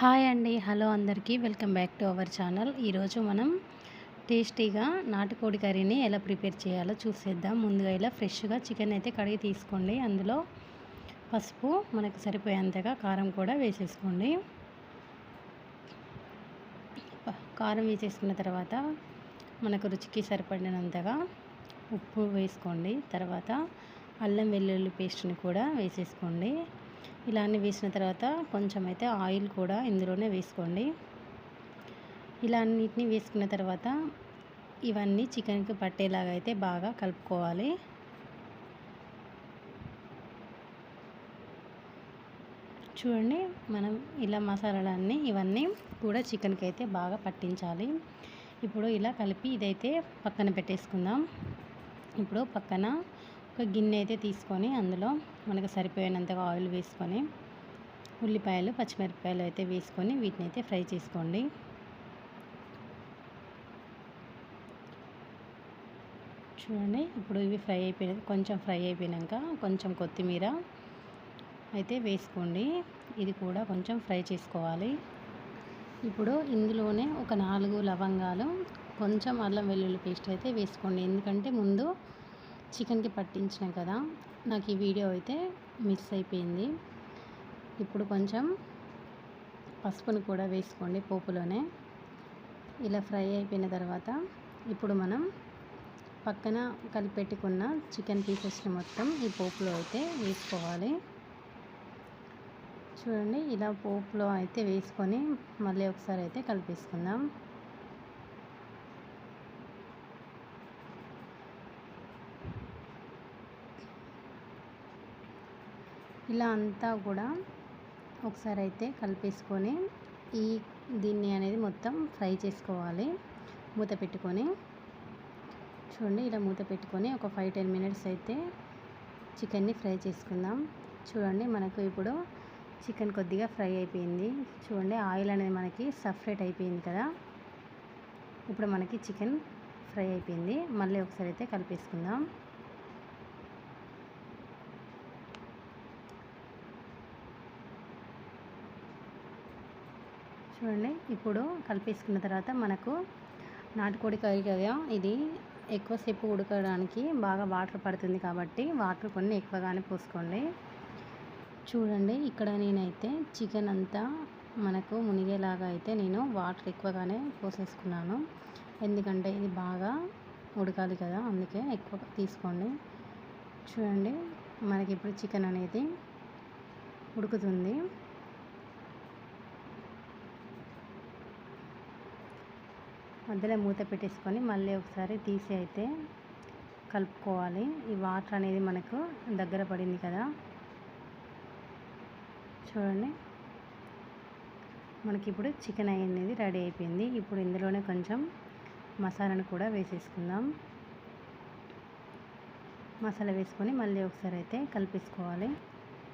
Hi అండి. Hello అందరికీ. Welcome back to our channel. ఈరోజు మనం టేస్టీగా నాటుకోడి కర్రీని ఎలా ప్రిపేర్ చేయాలో చూసేద్దాం. ముందుగా ఇలా ఫ్రెష్గా చికెన్ అయితే కడిగి తీసుకోండి. అందులో పసుపు మనకు సరిపోయేంతగా కారం కూడా వేసేసుకోండి. కారం వేసేసుకున్న తర్వాత మనకు రుచికి సరిపడినంతగా ఉప్పు వేసుకోండి. తర్వాత అల్లం వెల్లుల్లి పేస్ట్ని కూడా వేసేసుకోండి. ఇలా అన్నీ వేసిన తర్వాత కొంచెం అయితే ఆయిల్ కూడా ఇందులోనే వేసుకోండి. ఇలా అన్నిటిని వేసుకున్న తర్వాత ఇవన్నీ చికెన్కి పట్టేలాగా అయితే బాగా కలుపుకోవాలి. చూడండి మనం ఇలా మసాలాలన్నీ ఇవన్నీ కూడా చికెన్కి అయితే బాగా పట్టించాలి. ఇప్పుడు ఇలా కలిపి ఇదైతే పక్కన పెట్టేసుకుందాం. ఇప్పుడు పక్కన ఒక గిన్నె అయితే తీసుకొని అందులో మనకు సరిపోయినంతగా ఆయిల్ వేసుకొని ఉల్లిపాయలు పచ్చిమిరపకాయలు అయితే వేసుకొని వీటిని అయితే ఫ్రై చేసుకోండి. చూడండి ఇప్పుడు ఇవి ఫ్రై అయిపోయినాయి కొంచెం ఫ్రై అయిపోయాక కొంచెం కొత్తిమీర అయితే వేసుకోండి. ఇది కూడా కొంచెం ఫ్రై చేసుకోవాలి. ఇప్పుడు ఇందులోనే ఒక నాలుగు లవంగాలు కొంచెం అల్లం వెల్లుల్లి పేస్ట్ అయితే వేసుకోండి. ఎందుకంటే ముందు చికెన్కి పట్టించిన కదా నాకు ఈ వీడియో అయితే మిస్ అయిపోయింది. ఇప్పుడు కొంచెం పసుపును కూడా వేసుకోండి పోపులోనే. ఇలా ఫ్రై అయిపోయిన తర్వాత ఇప్పుడు మనం పక్కన కలిపెట్టుకున్న చికెన్ పీసెస్ని మొత్తం ఈ పోపులో అయితే వేసుకోవాలి. చూడండి ఇలా పోపులో అయితే వేసుకొని మళ్ళీ ఒకసారి అయితే కలిపేసుకుందాం. ఇలా అంతా కూడా ఒకసారి అయితే కలిపేసుకొని ఈ దీన్ని అనేది మొత్తం ఫ్రై చేసుకోవాలి. మూత పెట్టుకొని చూడండి ఇలా మూత పెట్టుకొని ఒక ఫైవ్ టెన్ మినిట్స్ అయితే చికెన్ని ఫ్రై చేసుకుందాం. చూడండి మనకు ఇప్పుడు చికెన్ కొద్దిగా ఫ్రై అయిపోయింది. చూడండి ఆయిల్ అనేది మనకి సపరేట్ అయిపోయింది కదా. ఇప్పుడు మనకి చికెన్ ఫ్రై అయిపోయింది. మళ్ళీ ఒకసారి అయితే కలిపేసుకుందాం. చూడండి ఇప్పుడు కలిపేసుకున్న తర్వాత మనకు నాటుకోడి కర్రీ కదా ఇది ఎక్కువసేపు ఉడకడానికి బాగా వాటర్ పడుతుంది కాబట్టి వాటర్ కొన్ని ఎక్కువగానే పోసుకోండి. చూడండి ఇక్కడ నేనైతే చికెన్ అంతా మనకు మునిగేలాగా అయితే నేను వాటర్ ఎక్కువగానే పోసేసుకున్నాను. ఎందుకంటే ఇది బాగా ఉడకాలి కదా అందుకే ఎక్కువ తీసుకోండి. చూడండి మనకి ఇప్పుడు చికెన్ అనేది ఉడుకుతుంది. మధ్యలో మూత పెట్టేసుకొని మళ్ళీ ఒకసారి తీసి అయితే కలుపుకోవాలి. ఈ వాటర్ అనేది మనకు దగ్గర పడింది కదా. చూడండి. మనకి ఇప్పుడు చికెన్ అనేది రెడీ అయిపోయింది. ఇప్పుడు ఇందులోనే కొంచెం మసాలాను కూడా వేసేసుకుందాం. మసాలా వేసుకొని మళ్ళీ ఒకసారి అయితే కలిపేసుకోవాలి.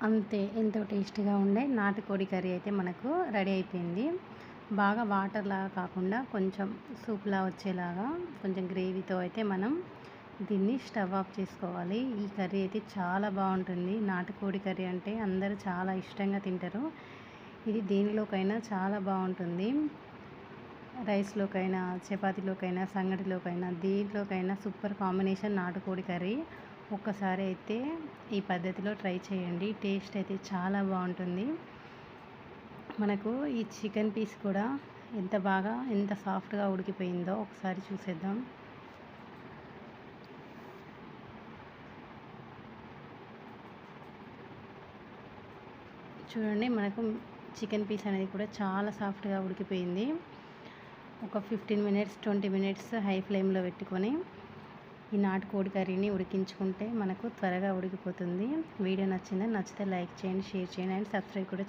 అంతే ఎంతో టేస్టీగా ఉండే నాటుకోడి కర్రీ అయితే మనకు రెడీ అయిపోయింది. బాగా వాటర్ లాగా కాకుండా కొంచెం సూప్లా వచ్చేలాగా కొంచెం గ్రేవీతో అయితే మనం దీన్ని స్టవ్ ఆఫ్ చేసుకోవాలి. ఈ కర్రీ అయితే చాలా బాగుంటుంది. నాటుకోడి కర్రీ అంటే అందరూ చాలా ఇష్టంగా తింటారు. ఇది దేనిలోకైనా చాలా బాగుంటుంది. రైస్లోకైనా చపాతీలోకైనా సంగటిలోకైనా దేంట్లోకైనా సూపర్ కాంబినేషన్ నాటుకోడి కర్రీ. ఒక్కసారి అయితే ఈ పద్ధతిలో ట్రై చేయండి. టేస్ట్ అయితే చాలా బాగుంటుంది. మనకు ఈ చికెన్ పీస్ కూడా ఎంత బాగా ఎంత సాఫ్ట్గా ఉడికిపోయిందో ఒకసారి చూసేద్దాం. చూడండి మనకు చికెన్ పీస్ అనేది కూడా చాలా సాఫ్ట్గా ఉడికిపోయింది. ఒక fifteen minutes twenty minutes high ఫ్లేమ్లో పెట్టుకొని ఈ నాటుకోడి కర్రీని ఉడికించుకుంటే మనకు త్వరగా ఉడికిపోతుంది. వీడియో నచ్చిందని నచ్చితే లైక్ చేయండి షేర్ చేయండి అండ్ సబ్స్క్రైబ్ కూడా